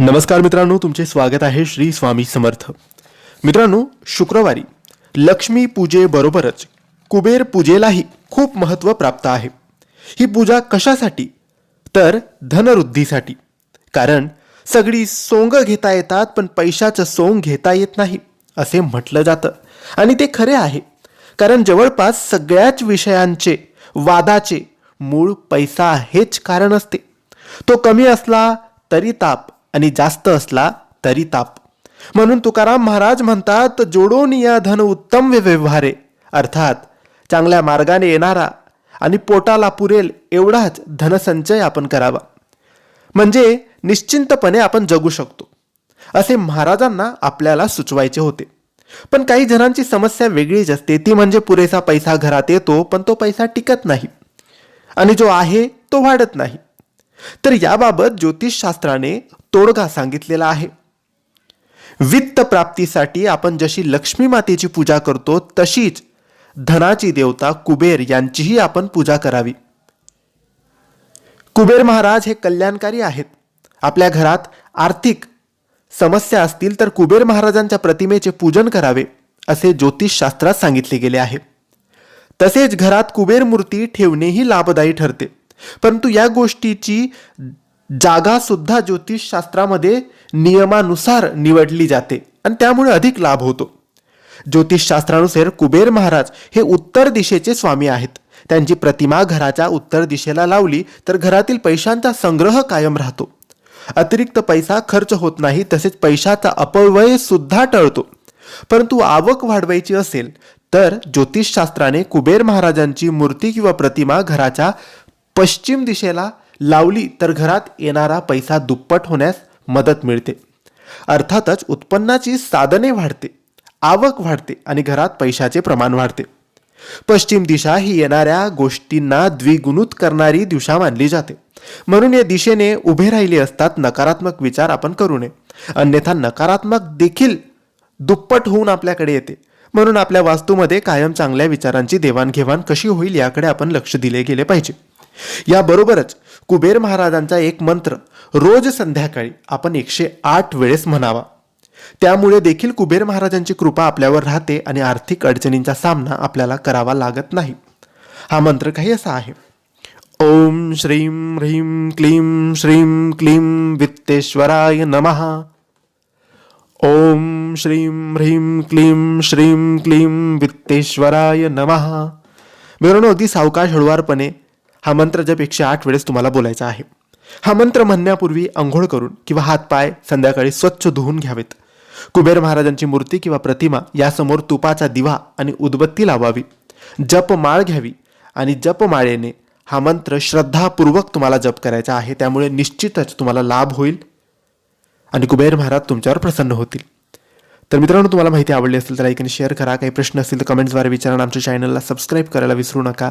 नमस्कार मित्रांनो तुमचे स्वागत आहे श्री स्वामी समर्थ. मित्रांनो शुक्रवारी लक्ष्मी पूजेबरोबरच कुबेर पूजेलाही खूप महत्त्व प्राप्त आहे. ही पूजा कशासाठी? तर धनवृद्धीसाठी. कारण सगळी सोंग घेता येतात पण पैशाचं सोंग घेता येत नाही असे म्हटलं जातं. आणि ते खरे आहे. कारण जवळपास सगळ्याच विषयांचे वादाचे मूळ पैसा हेच कारण असते. तो कमी असला तरी ताप आणि जास्त असला तरी ताप. म्हणून तुकाराम महाराज म्हणतात जोडून या धन उत्तम व्यवहारे. अर्थात चांगल्या मार्गाने येणारा आणि पोटाला पुरेल एवढाच धनसंचय आपण करावा. म्हणजे निश्चिंतपणे आपण जगू शकतो असे महाराजांना आपल्याला सुचवायचे होते. पण काही जणांची समस्या वेगळीच असते. ती म्हणजे पुरेसा पैसा घरात येतो पण तो पैसा टिकत नाही. आणि जो आहे तो वाढत नाही. तर याबाबत ज्योतिषशास्त्राने तोडगा सांगितलेला आहे. वित्त प्राप्तीसाठी आपण जशी लक्ष्मी मातेची पूजा करतो तशीच धनाची देवता कुबेर यांचीही आपण पूजा करावी. कुबेर महाराज हे कल्याणकारी आहेत. आपल्या घरात आर्थिक समस्या असतील तर कुबेर महाराजांच्या प्रतिमेचे पूजन करावे असे ज्योतिषशास्त्रात सांगितले गेले आहे. तसेच घरात कुबेर मूर्ती ठेवणेही लाभदायी ठरते. परंतु या गोष्टीची जागा सुद्धा ज्योतिषशास्त्रामध्ये नियमानुसार निवडली जाते आणि त्यामुळे अधिक लाभ होतो. ज्योतिषशास्त्रानुसार कुबेर महाराज हे उत्तर दिशेचे स्वामी आहेत. त्यांची प्रतिमा घराच्या उत्तर दिशेला लावली तर घरातील पैशांचा संग्रह कायम राहतो. अतिरिक्त पैसा खर्च होत नाही तसेच पैशाचा अपव्यय सुद्धा टळतो. परंतु आवक वाढवायची असेल तर ज्योतिषशास्त्राने कुबेर महाराजांची मूर्ती किंवा प्रतिमा घराच्या पश्चिम दिशेला लावली तर घरात येणारा पैसा दुप्पट होण्यास मदत मिळते. अर्थातच उत्पन्नाची साधने वाढते आवक वाढते आणि घरात पैशाचे प्रमाण वाढते. पश्चिम दिशा ही येणाऱ्या गोष्टींना द्विगुणित करणारी दिशा मानली जाते. म्हणून या दिशेने उभे राहिले असतात नकारात्मक विचार आपण करू नये. अन्यथा नकारात्मक देखील दुप्पट होऊन आपल्याकडे येते. म्हणून आपल्या वास्तूमध्ये कायम चांगल्या विचारांची देवाणघेवाण कशी होईल याकडे आपण लक्ष दिले गेले पाहिजे. याबरोबरच कुबेर महाराजांचा एक मंत्र रोज संध्याकाळी आपण एकशे आठ वेळेस म्हणावा. त्यामुळे देखील कुबेर महाराजांची कृपा आपल्यावर राहते आणि आर्थिक अडचणींचा सामना आपल्याला करावा लागत नाही. हा मंत्र काही असा आहे. ओम श्रीं ह्रीं क्लीं श्रीं क्लीं वित्तेश्वराय नमः. ओम श्रीं ह्रीं क्लीं श्रीं क्लीं वित्तेश्वराय नमः. मित्रांनो अगदी सावकाश हळुवारपणे हा मंत्र जप एकशे आठ वेळेस तुम्हाला बोलायचा आहे. हा मंत्र म्हणण्यापूर्वी आंघोळ करून किंवा हातपाय संध्याकाळी स्वच्छ धुवून घ्यावेत. कुबेर महाराजांची मूर्ती किंवा प्रतिमा यासमोर तुपाचा दिवा आणि उदबत्ती लावावी. जपमाळ घ्यावी आणि जपमाळेने हा मंत्र श्रद्धापूर्वक तुम्हाला जप करायचा आहे. त्यामुळे निश्चितच तुम्हाला लाभ होईल. आणि कुबेर महाराज तुमच्यावर प्रसन्न होतील. तर मित्रांनो तुम्हाला माहिती आवडली असेल तर लाईक आणि शेअर करा. काही प्रश्न असतील तर कमेंट्सद्वारे विचारा आमच्या चॅनलला सबस्क्राईब करायला विसरू नका.